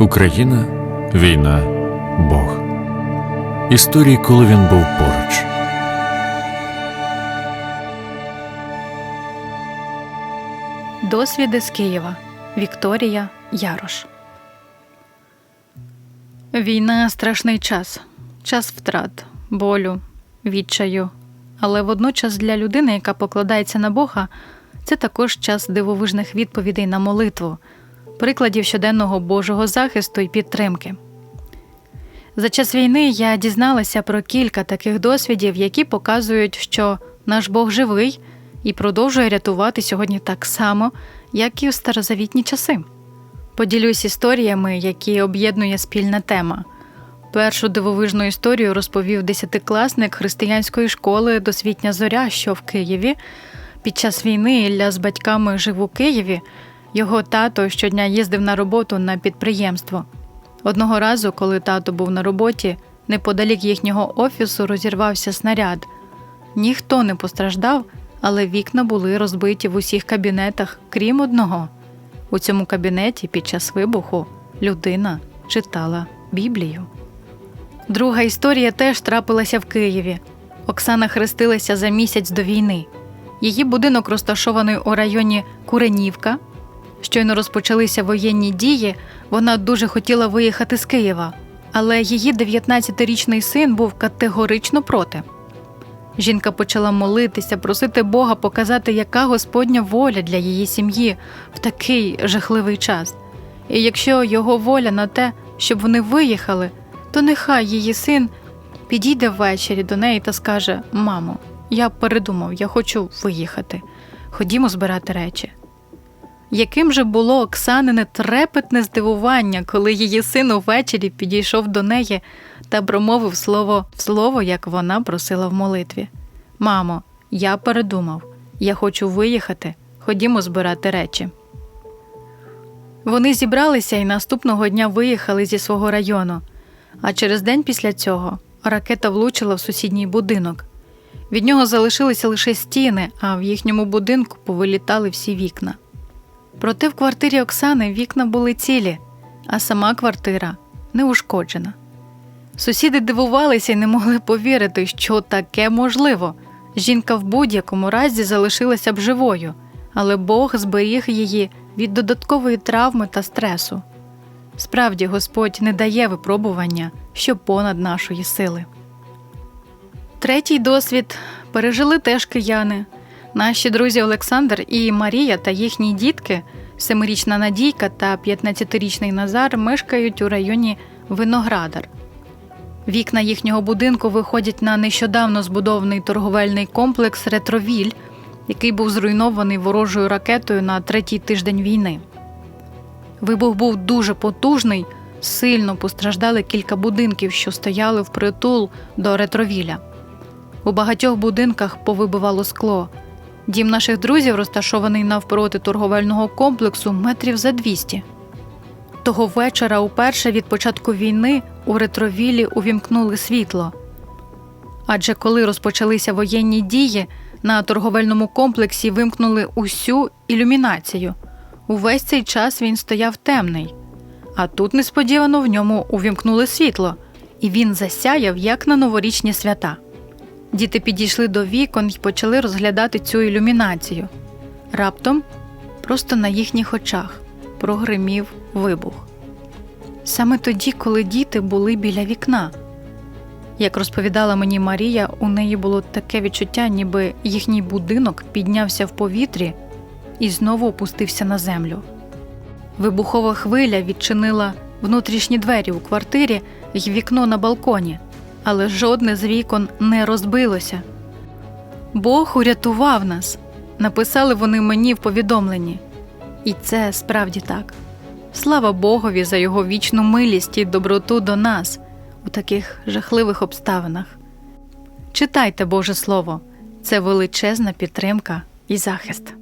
Україна, війна, Бог. Історії, коли він був поруч. Досвіди з Києва. Вікторія Ярош. Війна страшний час. Час втрат, болю, відчаю. Але водночас для людини, яка покладається на Бога, це також час дивовижних відповідей на молитву, прикладів щоденного Божого захисту і підтримки. За час війни я дізналася про кілька таких досвідів, які показують, що наш Бог живий і продовжує рятувати сьогодні так само, як і у старозавітні часи. Поділюсь історіями, які об'єднує спільна тема. Першу дивовижну історію розповів десятикласник християнської школи Досвітня зоря, що в Києві. Під час війни Ілля з батьками жив у Києві. Його тато щодня їздив на роботу на підприємство. Одного разу, коли тато був на роботі, неподалік їхнього офісу розірвався снаряд. Ніхто не постраждав, але вікна були розбиті в усіх кабінетах, крім одного. У цьому кабінеті під час вибуху людина читала Біблію. Друга історія теж трапилася в Києві. Оксана хрестилася за місяць до війни. Її будинок розташований у районі Куренівка. Щойно розпочалися воєнні дії, вона дуже хотіла виїхати з Києва, але її 19-річний син був категорично проти. Жінка почала молитися, просити Бога показати, яка Господня воля для її сім'ї в такий жахливий час. І якщо його воля на те, щоб вони виїхали, то нехай її син підійде ввечері до неї та скаже: Мамо, я передумав, я хочу виїхати. Ходімо збирати речі. Яким же було Оксанине трепетне здивування, коли її син увечері підійшов до неї та промовив слово в слово, як вона просила в молитві. Мамо, я передумав, я хочу виїхати, ходімо збирати речі. Вони зібралися і наступного дня виїхали зі свого району, а через день після цього ракета влучила в сусідній будинок. Від нього залишилися лише стіни, а в їхньому будинку повилітали всі вікна. Проте в квартирі Оксани вікна були цілі, а сама квартира не ушкоджена. Сусіди дивувалися і не могли повірити, що таке можливо. Жінка в будь-якому разі залишилася б живою, але Бог зберіг її від додаткової травми та стресу. Справді, Господь не дає випробування, що понад нашої сили. Третій досвід пережили теж кияни. Наші друзі Олександр і Марія та їхні дітки, семирічна Надійка та 15-річний Назар, мешкають у районі Виноградар. Вікна їхнього будинку виходять на нещодавно збудований торговельний комплекс Ретровіль, який був зруйнований ворожою ракетою на третій тиждень війни. Вибух був дуже потужний, сильно постраждали кілька будинків, що стояли впритул до ретровіля. У багатьох будинках повибивало скло. Дім наших друзів розташований навпроти торговельного комплексу метрів за 200. Того вечора, уперше від початку війни, у ретровілі увімкнули світло. Адже коли розпочалися воєнні дії, на торговельному комплексі вимкнули усю ілюмінацію. Увесь цей час він стояв темний. А тут несподівано в ньому увімкнули світло, і він засяяв, як на новорічні свята. Діти підійшли до вікон і почали розглядати цю ілюмінацію. Раптом, просто на їхніх очах, прогримів вибух. Саме тоді, коли діти були біля вікна. Як розповідала мені Марія, у неї було таке відчуття, ніби їхній будинок піднявся в повітрі і знову опустився на землю. Вибухова хвиля відчинила внутрішні двері у квартирі і вікно на балконі, але жодне з вікон не розбилося. Бог урятував нас, написали вони мені в повідомленні. І це справді так. Слава Богові за його вічну милість і доброту до нас у таких жахливих обставинах. Читайте Боже Слово, це величезна підтримка і захист.